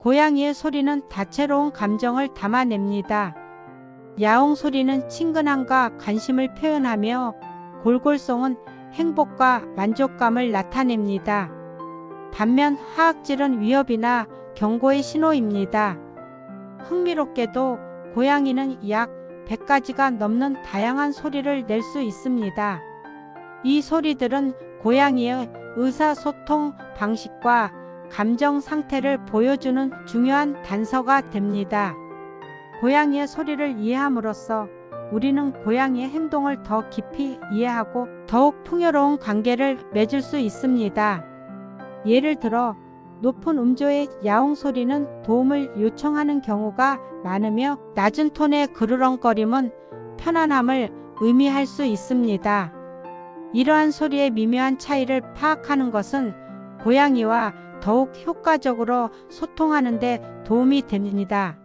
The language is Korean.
고양이의 소리는 다채로운 감정을 담아냅니다. 야옹 소리는 친근함과 관심을 표현하며 골골송은 행복과 만족감을 나타냅니다. 반면 하악질은 위협이나 경고의 신호입니다. 흥미롭게도 고양이는 약 100가지가 넘는 다양한 소리를 낼 수 있습니다. 이 소리들은 고양이의 의사소통 방식과 감정 상태를 보여주는 중요한 단서가 됩니다. 고양이의 소리를 이해함으로써 우리는 고양이의 행동을 더 깊이 이해하고 더욱 풍요로운 관계를 맺을 수 있습니다. 예를 들어 높은 음조의 야옹 소리는 도움을 요청하는 경우가 많으며 낮은 톤의 그르렁거림은 편안함을 의미할 수 있습니다. 이러한 소리의 미묘한 차이를 파악하는 것은 고양이와 더욱 효과적으로 소통하는 데 도움이 됩니다.